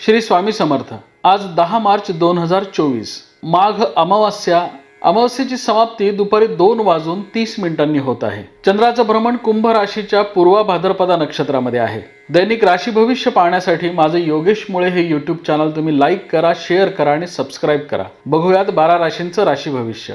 श्री स्वामी समर्थ. आज दहा मार्च दोन हजार चोवीस. माघ अमावास्या अमावस्येची समाप्ती दुपारी दोन वाजून तीस मिनिटांनी होत आहे. चंद्राचं भ्रमण कुंभ राशीच्या पूर्वा भाद्रपदा नक्षत्रामध्ये आहे. दैनिक राशी भविष्य पाहण्यासाठी माझे योगेश मुळे हे युट्यूब चॅनल तुम्ही लाईक करा शेअर करा आणि सबस्क्राईब करा. बघूयात बारा राशींचं राशी भविष्य.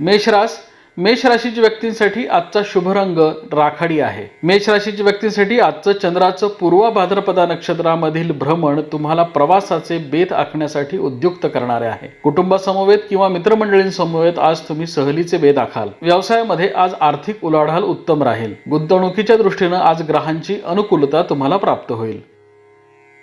मेषरास मेष राशीच्या व्यक्तींसाठी आजचा शुभ रंग राखाडी आहे. मेष राशीच्या व्यक्तींसाठी आजचं चंद्राचं पूर्व भाद्रपदा नक्षत्रामधील भ्रमण तुम्हाला प्रवासाचे बेत आखण्यासाठी उद्युक्त करणारे आहे. कुटुंबासमवेत किंवा मित्रमंडळींसमवेत आज तुम्ही सहलीचे बेत आखाल. व्यवसायामध्ये आज आर्थिक उलाढाल उत्तम राहील. गुंतवणुकीच्या दृष्टीनं आज ग्रहांची अनुकूलता तुम्हाला प्राप्त होईल.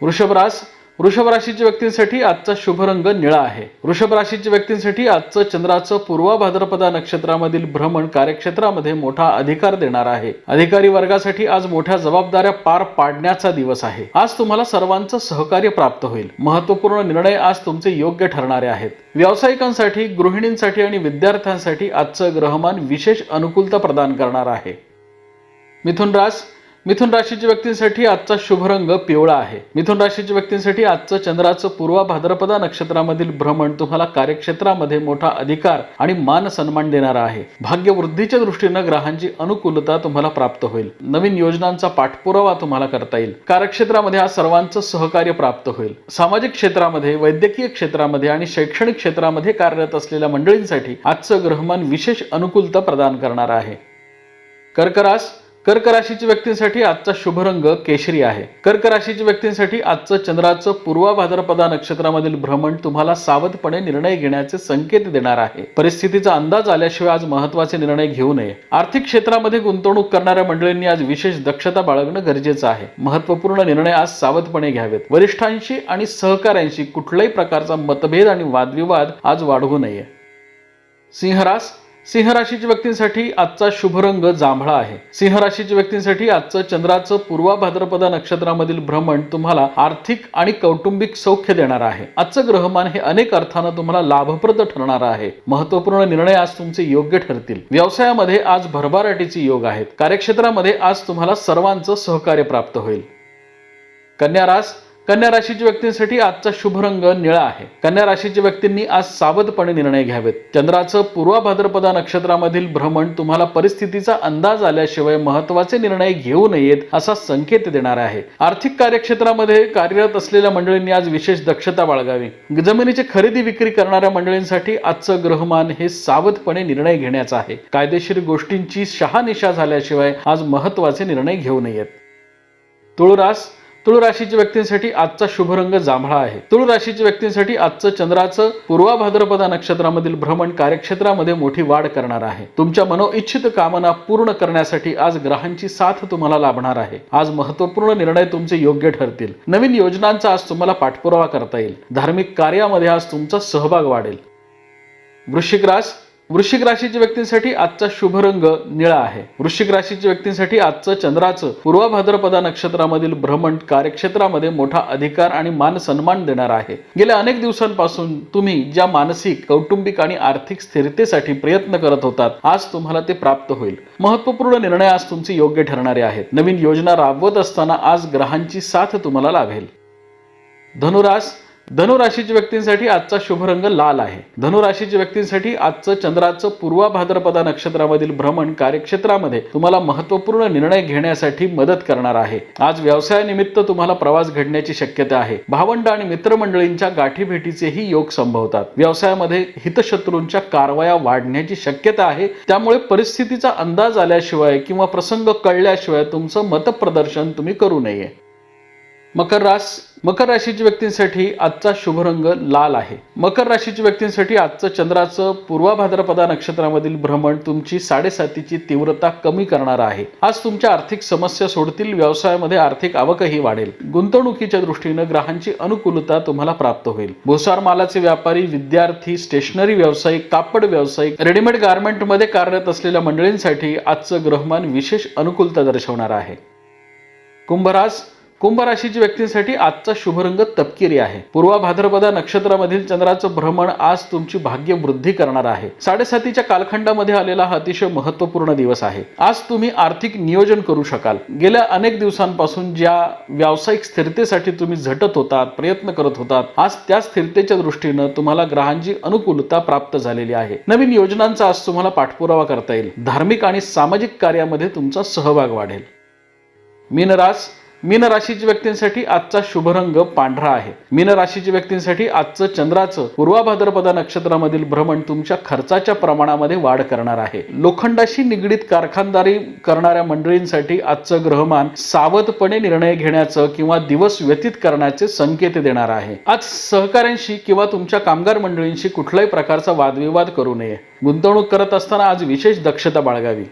वृषभरास वृषभ राशीच्या व्यक्तींसाठी आजचा शुभ रंग निळा आहे. वृषभ राशीच्या व्यक्तींसाठी आजचं चंद्राचं पूर्वा भाद्रपदा नक्षत्रामधील भ्रमण कार्यक्षेत्रामध्ये मोठा अधिकार देणार आहे. अधिकारी वर्गासाठी आज मोठ्या जबाबदाऱ्या पार पाडण्याचा दिवस आहे. आज तुम्हाला सर्वांचं सहकार्य प्राप्त होईल. महत्त्वपूर्ण निर्णय आज तुमचे योग्य ठरणारे आहेत. व्यावसायिकांसाठी गृहिणींसाठी आणि विद्यार्थ्यांसाठी आजचं ग्रहमान विशेष अनुकूलता प्रदान करणार आहे. मिथुन रास मिथुन राशीच्या व्यक्तींसाठी आजचा शुभ रंग पिवळा आहे. मिथुन राशीच्या व्यक्तींसाठी आजचं चंद्राचं पूर्वा भाद्रपदा नक्षत्रामधील भ्रमण तुम्हाला कार्यक्षेत्रामध्ये मोठा अधिकार आणि मान सन्मान देणारा आहे. भाग्यवृद्धीच्या दृष्टीनं ग्रहांची अनुकूलता तुम्हाला प्राप्त होईल. नवीन योजनांचा पाठपुरावा तुम्हाला करता येईल. कार्यक्षेत्रामध्ये आज सर्वांचं सहकार्य प्राप्त होईल. सामाजिक क्षेत्रामध्ये वैद्यकीय क्षेत्रामध्ये आणि शैक्षणिक क्षेत्रामध्ये कार्यरत असलेल्या मंडळींसाठी आजचं ग्रहमान विशेष अनुकूलता प्रदान करणार आहे. कर्करास कर्क राशीच्या व्यक्तींसाठी आजचा शुभ रंग केशरी आहे. कर्क राशीच्या व्यक्तींसाठी आजचं चंद्राचं पूर्वा भाद्रपदा नक्षत्रामधील भ्रमण तुम्हाला सावधपणे निर्णय घेण्याचे संकेत देणार आहे. परिस्थितीचा अंदाज आल्याशिवाय आज महत्त्वाचे निर्णय घेऊ नये. आर्थिक क्षेत्रामध्ये गुंतवणूक करणाऱ्या मंडळींनी आज विशेष दक्षता बाळगणं गरजेचं आहे. महत्त्वपूर्ण निर्णय आज सावधपणे घ्यावेत. वरिष्ठांशी आणि सहकाऱ्यांशी कुठल्याही प्रकारचा मतभेद आणि वादविवाद आज वाढवू नये. सिंहरास सिंह राशीच्या व्यक्तींसाठी आजचा शुभ रंग जांभळा आहे. सिंह राशीच्या व्यक्तींसाठी आजचं चंद्राचं पूर्वा भाद्रपदा नक्षत्रामधील भ्रमण तुम्हाला आर्थिक आणि कौटुंबिक सौख्य देणार आहे. आजचं ग्रहमान हे अनेक अर्थानं तुम्हाला लाभप्रद ठरणार आहे. महत्त्वपूर्ण निर्णय आज तुमचे योग्य ठरतील. व्यवसायामध्ये आज भरभराटीचे योग आहेत. कार्यक्षेत्रामध्ये आज तुम्हाला सर्वांचं सहकार्य प्राप्त होईल. कन्या रास कन्या राशीच्या व्यक्तींसाठी आजचा शुभ रंग निळा आहे. कन्या राशीच्या व्यक्तींनी आज सावधपणे निर्णय घ्यावेत. चंद्राचं पूर्व भाद्रपदा नक्षत्रामधील भ्रमण तुम्हाला परिस्थितीचा अंदाज आल्याशिवाय महत्त्वाचे निर्णय घेऊ नयेत असा संकेत देणार आहे. आर्थिक कार्यक्षेत्रामध्ये कार्यरत असलेल्या मंडळींनी आज विशेष दक्षता बाळगावी. जमिनीची खरेदी विक्री करणाऱ्या मंडळींसाठी आजचं ग्रहमान हे सावधपणे निर्णय घेण्याचं आहे. कायदेशीर गोष्टींची शहानिशा झाल्याशिवाय आज महत्त्वाचे निर्णय घेऊ नयेत. तुळरास तुळ राशीच्या व्यक्तींसाठी आजचा शुभ रंग जांभळा आहे. तुळ राशीच्या व्यक्तींसाठी आजचं चंद्राचं पूर्वा भाद्रपदा नक्षत्रामधील भ्रमण कार्यक्षेत्रामध्ये मोठी वाढ करणार आहे. तुमच्या मनोइच्छित कामना पूर्ण करण्यासाठी आज ग्रहांची साथ तुम्हाला लाभणार आहे. आज महत्त्वपूर्ण निर्णय तुमचे योग्य ठरतील. नवीन योजनांचा आज तुम्हाला पाठपुरावा करता येईल. धार्मिक कार्यामध्ये आज तुमचा सहभाग वाढेल. वृश्चिक रास वृश्चिक राशीच्या व्यक्तींसाठी आजचा शुभ रंग निळा आहे. वृश्चिक राशीच्या व्यक्तींसाठी आजचं चंद्राचं पूर्व भाद्रपदा नक्षत्रामधील भ्रमण कार्यक्षेत्रामध्ये मोठा अधिकार आणि मान सन्मान देणार आहे. गेल्या अनेक दिवसांपासून तुम्ही ज्या मानसिक कौटुंबिक आणि आर्थिक स्थिरतेसाठी प्रयत्न करत होतात आज तुम्हाला ते प्राप्त होईल. महत्त्वपूर्ण निर्णय आज तुमचे योग्य ठरणारे आहेत. नवीन योजना राबवत असताना आज ग्रहांची साथ तुम्हाला लाभेल धनुरास धनुराशीच्या व्यक्तींसाठी आजचा शुभ रंग लाल आहे. धनुराशीच्या व्यक्तींसाठी आजचं चंद्राचं पूर्वा भाद्रपदा नक्षत्रामधील भ्रमण कार्यक्षेत्रामध्ये तुम्हाला महत्त्वपूर्ण निर्णय घेण्यासाठी मदत करणार आहे. आज व्यवसायानिमित्त तुम्हाला प्रवास घडण्याची शक्यता आहे. भावंड आणि मित्रमंडळींच्या गाठीभेटीचेही योग संभवतात. व्यवसायामध्ये हितशत्रूंच्या कारवाया वाढण्याची शक्यता आहे. त्यामुळे परिस्थितीचा अंदाज आल्याशिवाय किंवा प्रसंग कळल्याशिवाय तुमचं मतप्रदर्शन तुम्ही करू नये. मकर रास मकर राशीच्या व्यक्तींसाठी आजचा शुभ रंग लाल आहे. मकर राशीच्या व्यक्तींसाठी आजचं चंद्राचं पूर्वा भाद्रपदा नक्षत्रामधील भ्रमण तुमची साडेसातीची तीव्रता कमी करणार आहे. आज तुमच्या आर्थिक समस्या सोडतील व्यवसायामध्ये आर्थिक आवकही वाढेल. गुंतवणुकीच्या दृष्टीनं ग्रहांची अनुकूलता तुम्हाला प्राप्त होईल. भुसार मालाचे व्यापारी विद्यार्थी स्टेशनरी व्यावसायिक कापड व्यावसायिक रेडीमेड गारमेंटमध्ये कार्यरत असलेल्या मंडळींसाठी आजचं ग्रहमान विशेष अनुकूलता दर्शवणार आहे. कुंभरास कुंभ व्यक्तींसाठी आजचा शुभरंग तपकिरी आहे. पूर्वा भाद्रपदा नक्षत्रामधील चंद्राचं भ्रमण आज तुमची भाग्य वृद्धी करणार आहे. साडेसातीच्या कालखंडामध्ये आलेला हा अतिशय महत्त्वपूर्ण दिवस आहे. आज तुम्ही आर्थिक नियोजन करू शकाल. गेल्या अनेक दिवसांपासून ज्या व्यावसायिक स्थिरतेसाठी तुम्ही झटत होतात प्रयत्न करत होतात आज त्या स्थिरतेच्या दृष्टीनं तुम्हाला ग्रहांची अनुकूलता प्राप्त झालेली आहे. नवीन योजनांचा आज तुम्हाला पाठपुरावा करता येईल. धार्मिक आणि सामाजिक कार्यामध्ये तुमचा सहभाग वाढेल. मीनरास मीन राशीच्या व्यक्तींसाठी आजचा शुभ रंग पांढरा आहे. मीन राशीच्या व्यक्तींसाठी आजचं चंद्राचं पूर्वाभाद्रपदा नक्षत्रामधील भ्रमण तुमच्या खर्चाच्या प्रमाणामध्ये वाढ करणार आहे. लोखंडाशी निगडीत कारखानदारी करणाऱ्या मंडळींसाठी आजचं ग्रहमान सावधपणे निर्णय घेण्याचं किंवा दिवस व्यतीत करण्याचे संकेत देणार आहे. आज सहकाऱ्यांशी किंवा तुमच्या कामगार मंडळींशी कुठल्याही प्रकारचा वादविवाद करू नये. गुंतवणूक करत असताना आज विशेष दक्षता बाळगावी.